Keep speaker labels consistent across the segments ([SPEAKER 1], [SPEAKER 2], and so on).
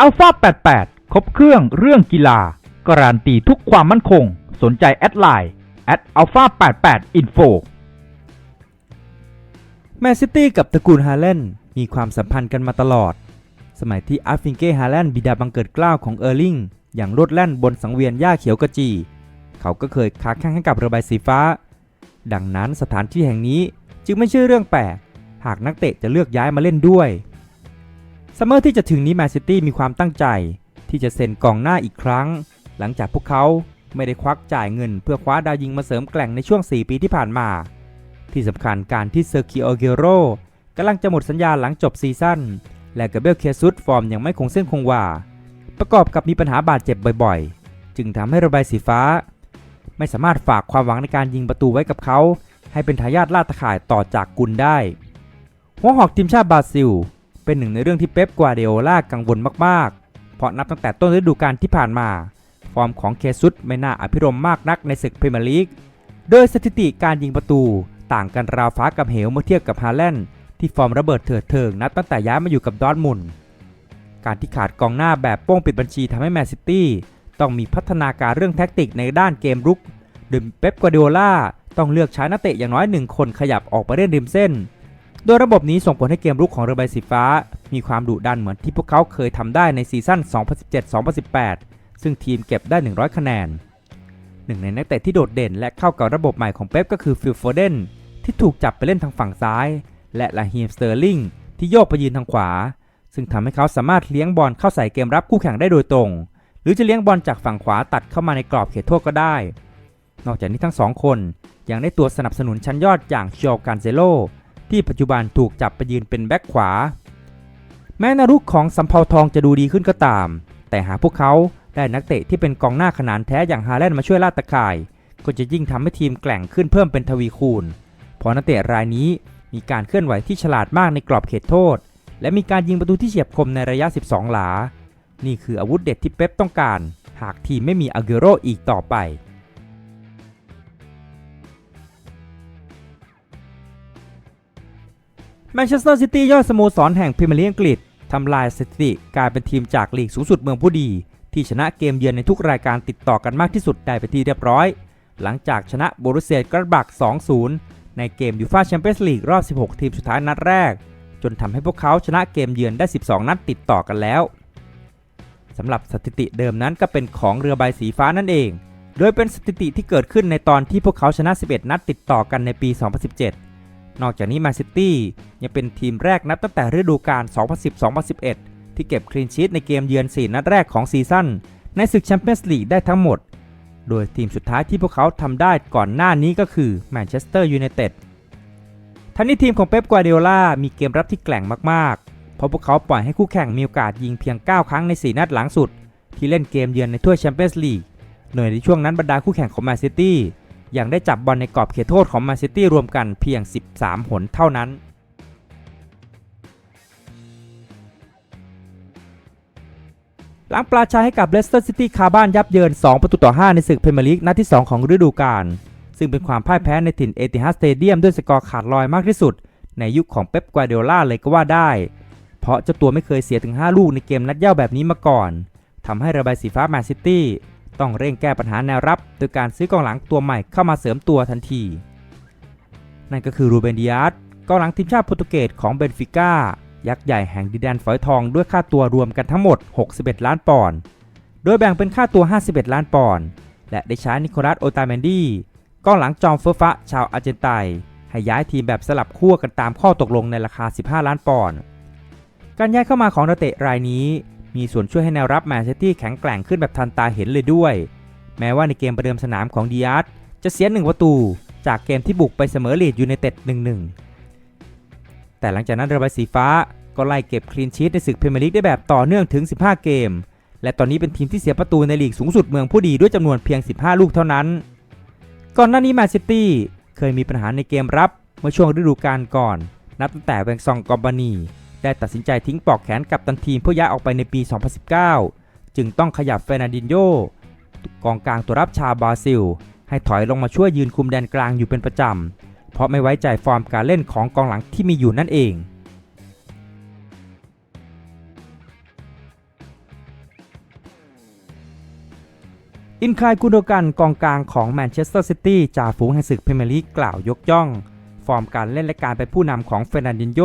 [SPEAKER 1] อัลฟา88 ครบเครื่องเรื่องกีฬา การันตีทุกความมั่นคง สนใจแอดไลน์แอดอัลฟา88 info
[SPEAKER 2] แมนซิตี้กับตระกูลฮาแลนมีความสัมพันธ์กันมาตลอด สมัยที่อาร์ฟิงเก้ฮาแลนบิดาบังเกิดกล้าวของเออร์ลิงอย่างโลดแล่นบนสังเวียนหญ้าเขียวกระจี เขาก็เคยค้าแข่งให้กับเรือใบสีฟ้า ดังนั้นสถานที่แห่งนี้จึงไม่ใช่เรื่องแปลก หากนักเตะจะเลือกย้ายมาเล่นด้วย ซัมเมอร์ที่จะถึงนี้แมนซิตี้มีความตั้งใจ ที่จะเซ็นกองหน้าอีกครั้ง หลังจากพวกเขาไม่ได้ควักจ่ายเงิน เพื่อคว้าดาวยิงมาเสริมแกล่งในช่วง 4 ปีที่ผ่านมา ที่สำคัญการที่เซอร์คิโอเกโรกำลังจะหมดสัญญาหลังจบซีซั่นและกาเบลเคซุสฟอร์มยังไม่คงเส้นคงวา ประกอบกับมีปัญหาบาดเจ็บบ่อยๆ จึงทำให้ระบายสีฟ้า ไม่สามารถฝากความหวังในการยิงประตูไว้กับเขา ให้เป็นทายาทล่าตะข่ายต่อจากกุลได้ หัวหอกทีมชาติบราซิล เป็นหนึ่งในเรื่องที่เป๊ปกวาเดโอล่ากังวลมากๆ เพราะนับตั้งแต่ต้นฤดูกาลที่ผ่านมา ฟอร์มของเคซุสไม่น่าอภิรมมากนักในศึกพรีเมียร์ลีก โดยสถิติการยิงประตูต่างกันราวฟ้ากับเหวเมื่อเทียบกับฮาแลนด์ที่ฟอร์มระเบิดเถิดเทิงนับตั้งแต่ย้ายมาอยู่กับดอร์ทมุนการที่ขาดกองหน้าแบบโป้งปิดบัญชีทำให้แมนซิตี้ต้องมีพัฒนาการเรื่องแท็กติกในด้านเกมรุกโดยเป๊ปกวาร์ดิโอล่าต้องเลือกใช้นักเตะอย่างน้อยหนึ่งคนขยับออกไปเล่นริมเส้น โดยระบบนี้ส่งผลให้เกมรุกของเรือใบสีฟ้า มีความดุดันเหมือนที่พวกเขาเคยทำได้ในซีซั่น 2017-2018 ซึ่งทีมเก็บได้ 100 คะแนน หนึ่งในนักเตะที่โดดเด่นและเข้ากับระบบใหม่ของเป๊ปก็คือฟิลโฟเดนที่ถูกจับไปเล่นทางฝั่งซ้าย และลาฮีมสเตอร์ลิงที่โยกไปยืนทางขวา ซึ่งทำให้เขาสามารถเลี้ยงบอลเข้าใส่เกมรับคู่แข่งได้โดยตรง หรือจะเลี้ยงบอลจากฝั่งขวาตัดเข้ามาในกรอบเขตโทษก็ได้ นอกจากนี้ทั้งสองคนยังได้ตัวสนับสนุนชั้นยอดอย่างชิโอการเซโล ที่ปัจจุบันถูกจับไปยืนเป็นแบ็คขวา แม้นารุกของสำเภาทองจะดูดีขึ้นก็ตาม แต่หาพวกเขาได้นักเตะที่เป็นกองหน้าขนาดแท้อย่างฮาแลนด์มาช่วยลาดตะข่าย ก็จะยิ่งทำให้ทีมแกร่งขึ้นเพิ่มเป็นทวีคูณ เพราะนักเตะรายนี้มีการเคลื่อนไหวที่ฉลาดมากในกรอบเขตโทษ และมีการยิงประตูที่เฉียบคมในระยะ 12 หลา นี่คืออาวุธเด็ดที่เป๊ปต้องการ หากทีมไม่มีอาเกโรอีกต่อไป แมนเชสเตอร์ซิตี้ยอดสโมสรแห่งพรีเมียร์ลีกอังกฤษทำลายสถิติกลายเป็นทีมจากลีกสูงสุดเมืองผู้ดี ที่ชนะเกมเยือนในทุกรายการติดต่อกันมากที่สุดได้ไปนที่เรียบร้อย หลังจากชนะโบรุเซียกราบัก 2-0 ในเกมยูฟ่าแชมเปี้ยนส์ลีกรอบ 16 ทีมสุดท้ายนัดแรก จนทำให้พวกเขาชนะเกมเยือนได้ 12 นัดติดต่อกันแล้วสำหรับสถิติเดิมนั้นก็เป็นของเรือใบสีฟ้านั่นเอง โดยเป็นสถิติที่เกิดขึ้นในตอนที่พวกเขาชนะ 11 นัดติดต่อกันในปี 2017 นอกจากนี้แมนซิตี้ยังเป็นทีมแรกนับตั้งแต่ฤดูกาล 2010-2011 ที่เก็บคลีนชีตในเกมเยือน 4 นัดแรกของซีซั่นในศึกแชมเปี้ยนส์ลีกได้ทั้งหมด โดยทีมสุดท้ายที่พวกเขาทำได้ก่อนหน้านี้ก็คือแมนเชสเตอร์ยูไนเต็ดทั้งนี้ทีมของเป๊ปกวาร์ดิโอลามีเกมรับที่แกร่งมากๆ เพราะพวกเขาปล่อยให้คู่แข่งมีโอกาสยิงเพียง 9 ครั้งใน 4 นัดหลังสุด ที่เล่นเกมเยือนในถ้วยแชมเปี้ยนส์ลีกโดยในช่วงนั้นบรรดาคู่แข่งของแมนซิตี้ ยังได้จับบอลในกรอบเขตโทษของแมนซิตี้รวมกันเพียง 13 หนเท่านั้น หลังปลาชัยให้กับเลสเตอร์ซิตี้คาบ้านยับเยิน 2 ประตูต่อ 5 ในศึกพรีเมียร์ลีกนัดที่ 2 ของฤดูกาล ซึ่งเป็นความพ่ายแพ้ในถิ่นเอติฮัดสเตเดียมด้วยสกอร์ขาดลอยมากที่สุด ในยุคของเป๊ปกวาร์ดิโอลาเลยก็ว่าได้ เพราะเจ้าตัวไม่เคยเสียถึง 5 ลูกในเกมนัดเย่าแบบนี้มาก่อนทำให้ระบายสีฟ้าแมนซิตี้ ต้องเร่งแก้ปัญหาแนวรับโดยการซื้อกองหลังตัวใหม่เข้ามาเสริมตัวทันที นั่นก็คือรูเบนดิอาสกองหลังทีมชาติโปรตุเกสของเบนฟิก้ายักษ์ใหญ่แห่งดินแดนฝอยทองด้วยค่าตัวรวมกันทั้งหมด 61 ล้านปอนด์โดยแบ่งเป็นค่าตัว 51 ล้านปอนด์และได้ใช้นิโคลัสโอตาเมนดี้กองหลังจอมเฟอร์ฟะชาวอาร์เจนไตน์ให้ย้ายทีมแบบสลับขั้วกันตามข้อตกลงในราคา 15 ล้านปอนด์การย้ายเข้ามาของนักเตะรายนี้ มีส่วนช่วยให้แนวรับแมนเชสเตอร์แข็งแกร่งขึ้นแบบทันตาเห็นเลยด้วย แม้ว่าในเกมประเดิมสนามของดิอาร์ตจะเสียหนึ่งประตู จากเกมที่บุกไปเสมอลีดยูไนเต็ด1-1 แต่หลังจากนั้นเรือใบสีฟ้าก็ไล่เก็บคลีนชีตในศึกพรีเมียร์ลีกได้แบบต่อเนื่องถึง 15 เกม และตอนนี้เป็นทีมที่เสียประตูในลีกสูงสุดเมืองผู้ดีด้วยจำนวนเพียง 15 ลูกเท่านั้น ก่อนหน้านี้แมนซิตี้เคยมีปัญหาในเกมรับเมื่อช่วงฤดูกาลก่อน นับตั้งแต่แวงซองกอมบานี ได้ตัดสินใจทิ้งปอกแขนกับตันทีมเพื่อย้ายออกไปในปี 2019 จึงต้องขยับเฟรนันดินโยกองกลางตัวรับชาวบราซิล ให้ถอยลงมาช่วยยืนคุมแดนกลางอยู่เป็นประจำ เพราะไม่ไว้ใจฟอร์มการเล่นของกองหลังที่มีอยู่นั่นเองอินคายกุโดกันกองกลางของแมนเชสเตอร์ซิตี้จ่าฝูงแห่งศึกพรีเมียร์ลีกกล่าวยกย่อง ฟอร์มการเล่นและการเป็นผู้นำของเฟรนันดินโย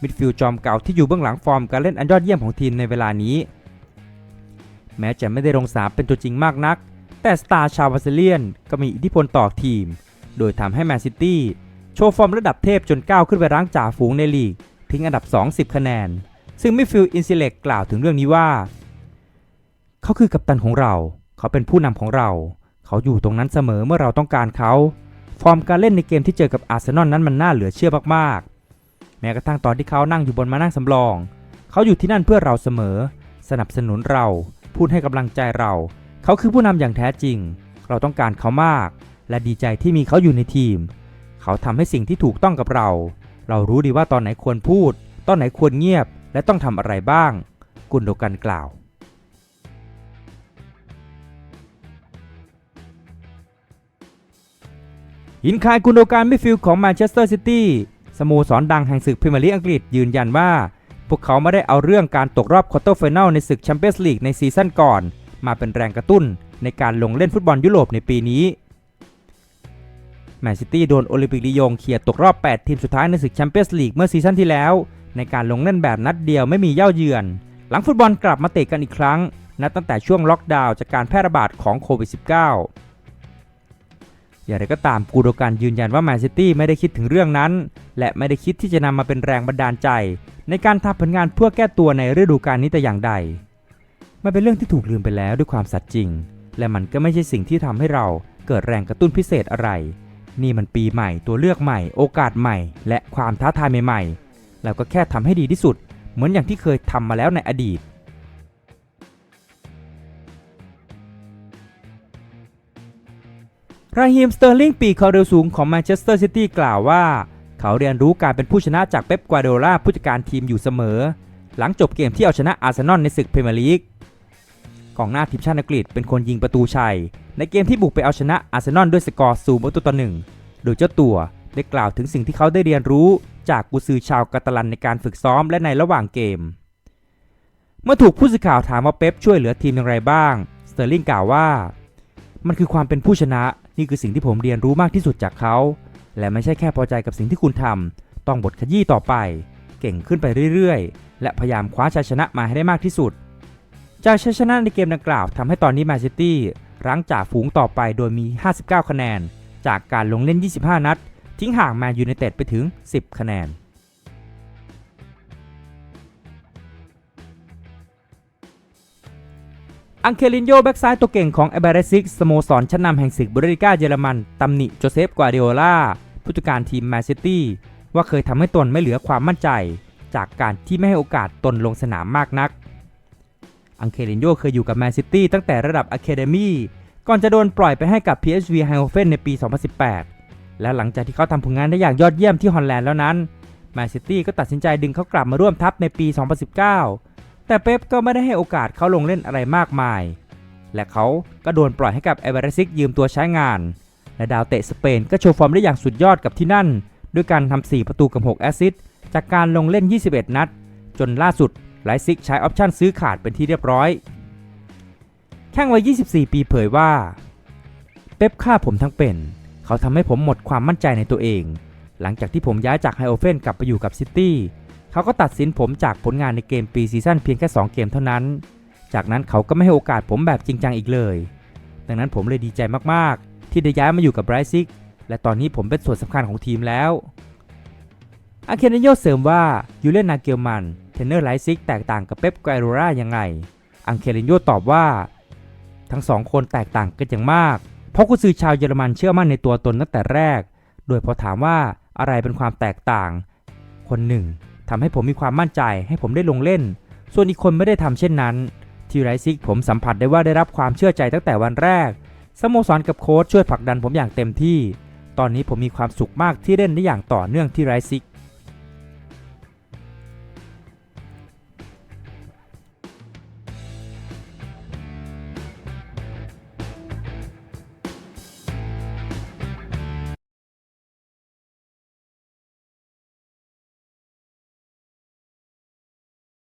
[SPEAKER 2] มิดฟิลด์จอมเก่าที่อยู่เบื้องหลังฟอร์มการเล่นอันยอดเยี่ยมของทีมในเวลานี้ แม้จะไม่ได้ลงสนามเป็นตัวจริงมากนัก แต่สตาร์ชาวบราซิเลียนก็มีอิทธิพลต่อทีม โดยทำให้แมนซิตี้โชว์ฟอร์มระดับเทพจนก้าวขึ้นไปรั้งจ่าฝูงในลีกทิ้งอันดับ 20 คะแนน ซึ่งมิดฟิลด์อินซิเล็กกล่าวถึงเรื่องนี้ว่า เขาคือกัปตันของเรา เขาเป็นผู้นำของเรา เขาอยู่ตรงนั้นเสมอเมื่อเราต้องการเขา ฟอร์มการเล่นในเกมที่เจอกับอาร์เซนอลนั้นมันน่าเหลือเชื่อมากๆ แม้กระทั่งตอนที่เขานั่งอยู่บนมานั่งสำรอง เขาอยู่ที่นั่นเพื่อเราเสมอ สนับสนุนเรา พูดให้กำลังใจเรา เขาคือผู้นำอย่างแท้จริง เราต้องการเขามาก และดีใจที่มีเขาอยู่ในทีม เขาทำให้สิ่งที่ถูกต้องกับเรา เรารู้ดีว่าตอนไหนควรพูด ตอนไหนควรเงียบ และต้องทำอะไรบ้าง กุนโดกันกล่าวหินคายกุนโดการมิฟิลของแมนเชสเตอร์ซิตี้ สโมสรดังแห่งศึกพรีเมียร์ลีกอังกฤษยืนยันว่า พวกเขาไม่ได้เอาเรื่องการตกรอบควอเตอร์ไฟแนลในศึกแชมเปี้ยนส์ลีกในซีซั่นก่อน มาเป็นแรงกระตุ้นในการลงเล่นฟุตบอลยุโรปในปีนี้แมนซิตี้โดนโอลิมปิกลียงเขียตกรอบ 8 ทีมสุดท้ายในศึกแชมเปี้ยนส์ลีกเมื่อซีซั่นที่แล้ว ในการลงเล่นแบบนัดเดียวไม่มีเย่าเยือน หลังฟุตบอลกลับมาเตะกันอีกครั้ง นับตั้งแต่ช่วงล็อกดาวน์จากการแพร่ระบาดของโควิด -19 อย่างไรก็ตามกูโดกันยืนยันว่าแมนซิตี้ไม่ได้คิดถึงเรื่องนั้น และไม่ได้คิดที่จะนำมาเป็นแรงบันดาลใจ ในการทำผลงานเพื่อแก้ตัวในฤดูกาลนี้แต่อย่างใด มันเป็นเรื่องที่ถูกลืมไปแล้วด้วยความสัตย์จริง และมันก็ไม่ใช่สิ่งที่ทำให้เราเกิดแรงกระตุ้นพิเศษอะไร นี่มันปีใหม่ตัวเลือกใหม่ โอกาสใหม่ และความท้าทายใหม่ๆเราก็แค่ทำให้ดีที่สุด เหมือนอย่างที่เคยทำมาแล้วในอดีต ราฮิมสเตอร์ลิงปีกคอเร็วสูงของแมนเชสเตอร์ซิตี้กล่าวว่า เขาเรียนรู้การเป็นผู้ชนะจากเป๊ป กวาร์ดิโอลาผู้จัดการทีมอยู่เสมอ หลังจบเกมที่เอาชนะอาร์เซนอลในศึกพรีเมียร์ลีกกองหน้าทีมชาติอังกฤษเป็นคนยิงประตูชัย ในเกมที่บุกไปเอาชนะอาร์เซนอลด้วยสกอร์สูประตูต่อหนึ่งโดยเจ้าตัวได้กล่าวถึงสิ่งที่เขาได้เรียนรู้จากกุซือชาวกาตาลันในการฝึกซ้อมและในระหว่างเกม เมื่อถูกผู้สื่อข่าวถามว่าเป๊ปช่วยเหลือทีมอย่างไรบ้าง สเตอร์ลิงกล่าวว่า มันคือความเป็นผู้ชนะ นี่คือสิ่งที่ผมเรียนรู้มากที่สุดจากเขา และไม่ใช่แค่พอใจกับสิ่งที่คุณทำต้องบทขยี้ต่อไป เก่งขึ้นไปเรื่อยๆ และพยายามคว้าชัยชนะมาให้ได้มากที่สุด จากชัยชนะในเกมดังกล่าวทำให้ตอนนี้แมนซิตี้รั้งจ่าฝูงต่อไปโดยมี 59 คะแนน จากการลงเล่น 25 นัด ทิ้งห่างแมนยูไนเต็ดไปถึง 10 คะแนน อังเคลินโยแบ็กซ้ายตัวเก่งของเอเบเรซิกสโมสรชั้นนำแห่งศึกบุริก้าเยอรมันตำหนิโจเซฟกวาดิโอลาผู้จัดการทีมแมนซิตี้ว่าเคยทำให้ตนไม่เหลือความมั่นใจ จากการที่ไม่ให้โอกาสตนลงสนามมากนัก อังเคลินโยเคยอยู่กับแมนซิตี้ตั้งแต่ระดับอะเคเดมี่ก่อนจะโดนปล่อยไปให้กับ PSV e i n d h o v e n ในปี 2018 และหลังจากที่เขาทำผลงานได้อย่างยอดเยี่ยมที่ฮอลแลนด์แล้วนั้นแมนซิตี้ก็ตัดสินใจดึงเขากลับมาร่วมทัพในปี 2019 แต่เป๊ปก็ไม่ได้ให้โอกาสเขาลงเล่นอะไรมากมาย และเขาก็โดนปล่อยให้กับเอเวอเรซิกยืมตัวใช้งาน และดาวเตะสเปนก็โชว์ฟอร์มได้อย่างสุดยอดกับที่นั่น ด้วยการทำ4ประตูกับ 6 แอสซิสต์จากการลงเล่น 21 นัด จนล่าสุดไลซิกใช้ออปชั่นซื้อขาดเป็นที่เรียบร้อย แข้งวัย 24 ปีเผยว่า เป๊ปฆ่าผมทั้งเป็น เขาทำให้ผมหมดความมั่นใจในตัวเอง หลังจากที่ผมย้ายจากไฮโอเฟนกลับไปอยู่กับซิตี้ เขาก็ตัดสินผมจากผลงานในเกมปีซีซั่นเพียงแค่ 2 เกมเท่านั้น จากนั้นเขาก็ไม่ให้โอกาสผมแบบจริงจังอีกเลย ดังนั้นผมเลยดีใจมากๆ ที่ได้ย้ายมาอยู่กับไบรซิกและตอนนี้ผมเป็นส่วนสำคัญของทีมแล้วอาเคนโยเสริมว่ายูเลนนาเกลมันเทนเนอร์ไลซิกแตกต่างกับเป๊ปไกโรรายังไง อังเคลินโยตอบว่า ทั้งสองคนแตกต่างกันอย่างมาก เพราะกุซือชาวเยอรมันเชื่อมั่นในตัวตนตั้งแต่แรก โดยพอถามว่าอะไรเป็นความแตกต่าง คนหนึ่ง ทำให้ผมมีความมั่นใจให้ผมได้ลงเล่น ส่วนอีกคนไม่ได้ทำเช่นนั้น ที่ไรซิกผมสัมผัสได้ว่าได้รับความเชื่อใจตั้งแต่วันแรก สโมสรกับโค้ชช่วยผลักดันผมอย่างเต็มที่ ตอนนี้ผมมีความสุขมากที่เล่นได้อย่างต่อเนื่องที่ไรซิก